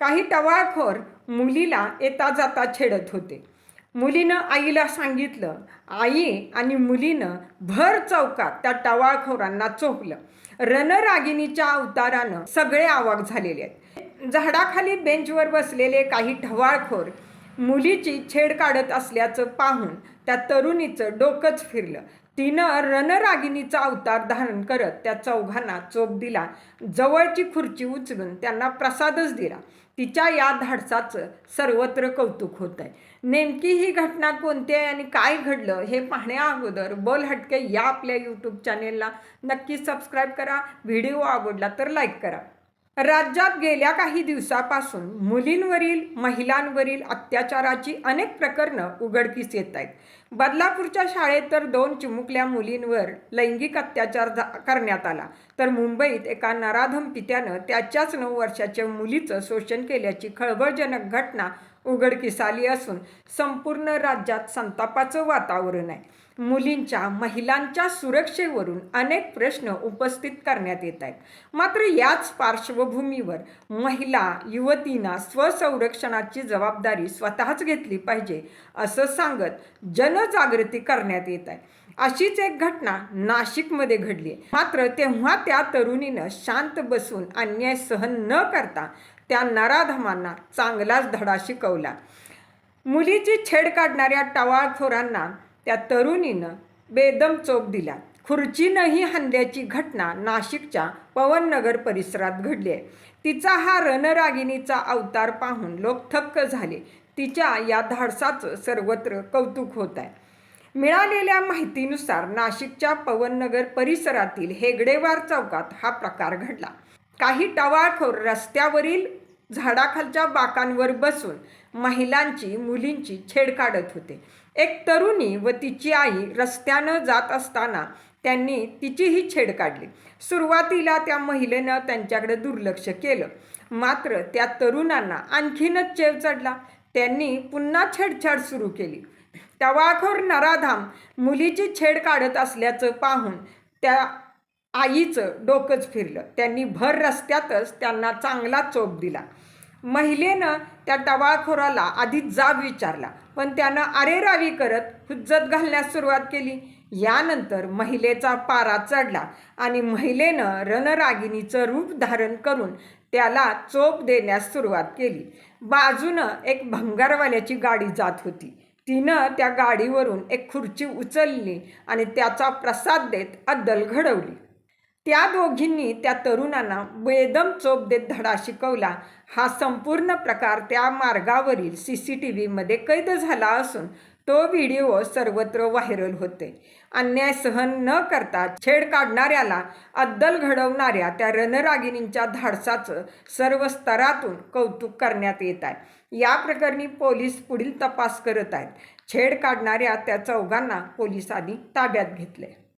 काही टवाळखोर मुलीला येता जाता छेडत होते. मुलीनं आईला सांगितलं आई आणि मुलीनं भर चौकात त्या टवाळखोरांना चोपलं. रणरागिणीच्या अवतारानं सगळे आवाक झालेले आहेत. झाडाखाली बेंचवर बसलेले काही टवाळखोर मुलीची छेड काढत असल्याचं पाहून त्या तरुणीचं डोकंच फिरलं. तिनं रणरागिणीचा अवतार धारण करत त्या चौघांना चोप दिला. जवळची खुर्ची उचलून त्यांना प्रसादच दिला. तिच्या या धाडसाचं सर्वत्र कौतुक होत आहे नेमकी ही घटना कोणती आहे आणि काय घडलं हे पाहण्या अगोदर बोल हटके या आपल्या यूट्यूब चॅनेलला नक्की सबस्क्राईब करा. व्हिडिओ आवडला तर लाईक करा. राज्यात गेल्या काही दिवसापासून मुलींवरील महिलांवरील अत्याचाराची अनेक प्रकरणं उघडकीस येत आहेत. बदलापूरच्या शाळेत तर दोन चिमुकल्या मुलींवर लैंगिक अत्याचार झा करण्यात आला. तर मुंबईत एका नराधम पित्यानं त्याच्याच नऊ वर्षाच्या मुलीचं शोषण केल्याची खळबळजनक घटना उघडकीस आली असून संपूर्ण राज्यात संतापाचं वातावरण आहे. मुलींच्या महिलांच्या सुरक्षेवरून अनेक प्रश्न उपस्थित करण्यात येत आहेत. मात्र याच पार्श्वभूमीवर महिला युवतींना स्वसंरक्षणाची जबाबदारी स्वतःच घेतली पाहिजे असं सांगत जनजागृती करण्यात येत आहे. अशीच एक घटना नाशिकमध्ये घडली मात्र तेव्हा त्या तरुणीनं शांत बसून अन्याय सहन न करता त्या नराधमांना चांगलाच धडा शिकवला. मुलीची छेड काढणाऱ्या टवाळखोरांना त्या तरुणीनं बेदम चोप दिला. खुर्चीनंही हल्ल्याची घटना नाशिकच्या पवननगर परिसरात घडली आहे. तिचा हा रणरागिणीचा अवतार पाहून लोक थक्क झाले. तिच्या या धाडसाचं सर्वत्र कौतुक होत आहे. मिळालेल्या माहितीनुसार नाशिकच्या पवननगर परिसरातील हेगडेवार चौकात हा प्रकार घडला. काही टवाळखोर रस्त्यावरील झाडाखालच्या बाकांवर बसून महिलांची मुलींची छेड काढत होते. एक तरुणी व तिची आई रस्त्यानं जात असताना त्यांनी तिचीही छेड काढली. सुरुवातीला त्या महिलेनं त्यांच्याकडे दुर्लक्ष केलं. मात्र त्या तरुणांना आणखीनच चेव चढला. त्यांनी पुन्हा छेडछाड सुरू केली. टवाळखोर नराधाम मुलीची छेड काढत असल्याचं पाहून त्या आईचं डोकंच फिरलं. त्यांनी भर रस्त्यातच त्यांना चांगला चोप दिला. महिलेनं त्या टवाळखोराला आधी जाब विचारला पण त्यानं अरेरावी करत हुज्जत घालण्यास सुरुवात केली. यानंतर महिलेचा पारा चढला आणि महिलेनं रणरागिणीचं रूप धारण करून त्याला चोप देण्यास सुरुवात केली. बाजूनं एक भंगारवाल्याची गाडी जात होती. तिनं त्या गाडीवरून एक खुर्ची उचलली आणि त्याचा प्रसाद देत अद्दल घडवली. त्या दोघींनी त्या तरुणांना बेदम चोप देत धडा शिकवला. हा संपूर्ण प्रकार त्या मार्गावरील सी सी टी व्हीमध्ये कैद झाला असून तो व्हिडिओ सर्वत्र व्हायरल होते. अन्याय सहन न करता छेड काढणाऱ्याला अद्दल घडवणाऱ्या त्या रणरागिणींच्या धाडसाचं सर्व स्तरातून कौतुक करण्यात येत आहे. या प्रकरणी पोलीस पुढील तपास करत आहेत. छेड काढणाऱ्या त्या चौघांना पोलिसांनी ताब्यात घेतले